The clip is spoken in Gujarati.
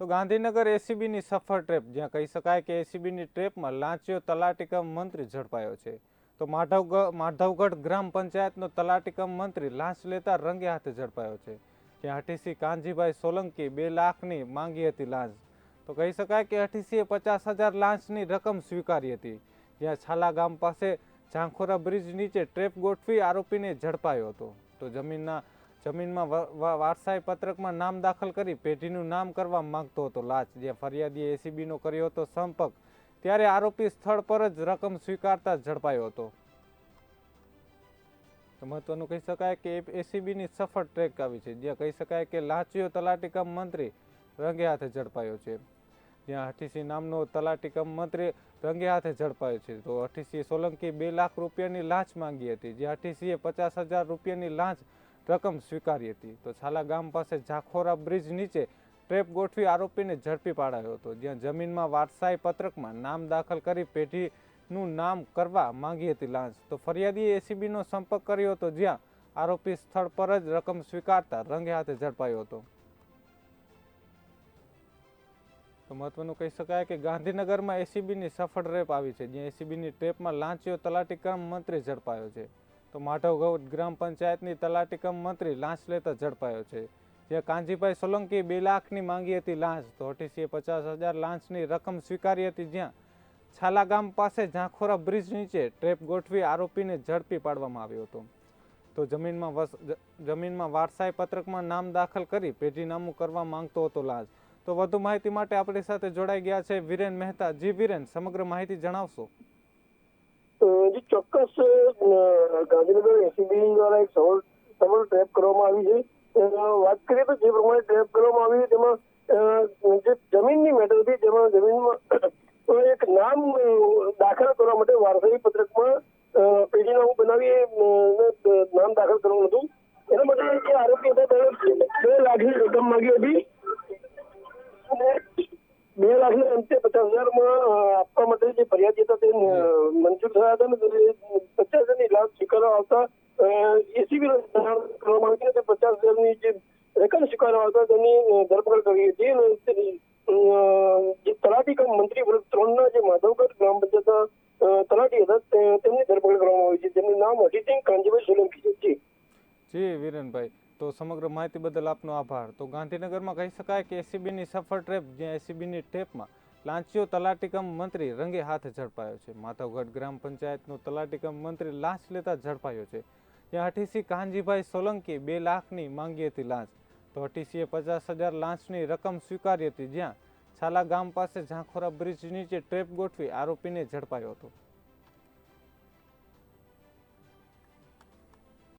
તો ગાંધીનગર એસીબીની સફળ ટ્રેપ, જ્યાં કહી શકાય કે એસીબીની ટ્રેપમાં લાંચીયો તલાટીકમ મંત્રી ઝડપાયો છે. તો માધવગઢ માધવગઢ ગ્રામ પંચાયતનો તલાટીકમ મંત્રી લાંચ લેતા રંગે હાથે ઝડપાયો છે. જ્યાં હઠીસી કાનજીભાઈ સોલંકી બે લાખની માંગી હતી લાંચ. તો કહી શકાય કે હઠીસીએ પચાસ હજાર લાંચની રકમ સ્વીકારી હતી. જ્યાં છાલા ગામ પાસે ઝાંખોરા બ્રિજ નીચે ટ્રેપ ગોઠવી આરોપીને ઝડપાયો હતો. તો જમીનના જમીનમાં વારસાઈ પત્રકમાં નામ દાખલ કરી પેઢીનું નામ કરવા માંગતો હતો. લાંચ જ્યાં ફરિયાદીએ એસીબીનો કર્યો હતો સંપર્ક, ત્યારે આરોપી સ્થળ પર જ રકમ સ્વીકારતા ઝડપાયો હતો. મહત્વનું કહી શકાય કે એસીબીની સફળ ટ્રેક આવી છે. જ્યાં કહી શકાય કે લાંચીઓ તલાટીકમ મંત્રી રંગે હાથે ઝડપાયો છે. જ્યાં અઠીસી નામનો તલાટીકમ મંત્રી રંગે હાથે ઝડપાયો છે. તો અઠીસીએ સોલંકી બે લાખ રૂપિયાની લાંચ માંગી હતી, જે અઠીસીએ પચાસ હજાર રૂપિયાની લાંચ રકમ સ્વીકારી હતી. તો છાલા ગામ પાસે ઝાખોરા બ્રિજ નીચે ટ્રેપ ગોઠવી આરોપીને ઝડપી પાડાયો હતો. જ્યાં જમીનમાં વારસાઈ પત્રકમાં નામ દાખલ કરી પેઢીનું નામ કરવા માંગી હતી લાંચ. તો ફરિયાદીએ એસીબીનો સંપર્ક કર્યો હતો, જ્યાં આરોપી સ્થળ પર જ રકમ સ્વીકારતા રંગે હાથે ઝડપાયો હતો. તો મહત્વનું કહી શકાય કે ગાંધીનગરમાં એસીબીની સફળ રેપ આવી છે, જ્યાં એસીબીની ટ્રેપમાં લાંચીયો તલાટીકમ મંત્રી ઝડપાયો છે. તો માધવગઢ ગ્રામ પંચાયતની તલાટીકમ મંત્રી લાંચ લેતા ઝડપાયો છે. જ્યાં કાંજીભાઈ સોલંકી બે લાખની માંગી હતી લાંચ, તો અઠીસીએ પચાસ હજાર લાંચની રકમ સ્વીકારી હતી જ્યાં છાલા ગામ પાસે ઝાંખોરા બ્રિજ નીચે ટ્રેપ ગોઠવી આરોપીને ઝડપી પાડવામાં આવ્યો હતો. તો જમીનમાં જમીનમાં વારસાઈ પત્રકમાં નામ દાખલ કરી પેઢીનામું કરવા માંગતો હતો લાંચ. તો વધુ માહિતી માટે આપણી સાથે જોડાઈ ગયા છે વિરેન મહેતા. જી વિરેન, સમગ્ર માહિતી જણાવશો? ચોક્કસ ગાંધીનગર એસીબી દ્વારા એક સવલ સવલ ટ્રેપ કરવામાં આવી છે. વાત કરીએ તો જે પ્રમાણે ટ્રેપ કરવામાં આવી તેમાં જે જમીનની મેટર હતી જેમાં જમીનમાં એક નામ દાખલ કરવા માટે વારસાઈ પત્રકમાં પેઢીનામું બનાવી નામ દાખલ કરવાનું હતું. એના માટે જે આરોપી હતા, તેણે બે લાખની રકમ માંગી હતી. અને બે લાખ ને અંતે પચાસ હજારમાં આપવા માટે જે ફરિયાદી હતા, તે મંજૂર થયા હતા ને તે પચાસ હજારની લાભ સ્વીકારવા આવતા એસીબી કરવામાં આવી હતી તે પચાસ હજારની જે રકમ સ્વીકારવા આવતા તેની અ, ધરપકડ કરી હતી અને તેની, અ, જે તલાટી કમ મંત્રી વર્ગ ત્રણ ના જે માધવગઢ ગ્રામ પંચાયતના અ, તલાટી હતા તે- તેમની ધરપકડ કરવામાં આવી છે તેમનું નામ હરિસિંહ કાંજીભાઈ સોલંકી છે જી જી વિરેનભાઈ તો સમગ્ર માહિતી બદલ આપનો આભાર તો ગાંધીનગરમાં કહી શકાય કે એસીબીની સફળ ટ્રેપ જ્યાં એસીબીની ટ્રેપમાં લાંચીયો તલાટીકમ મંત્રી રંગે હાથ ઝડપાયો છે. માધવગઢ ગ્રામ પંચાયતનો તલાટીકમ મંત્રી લાંચ લેતા ઝડપાયો છે. ત્યાં હઠીસી કાનજીભાઈ સોલંકી બે લાખની માંગી હતી લાંચ. તો અઠીસીએ પચાસ હજાર લાંચની રકમ સ્વીકારી હતી, જ્યાં છાલા ગામ પાસે ઝાંખોરા બ્રિજ નીચે ટ્રેપ ગોઠવી આરોપીને ઝડપાયો હતો.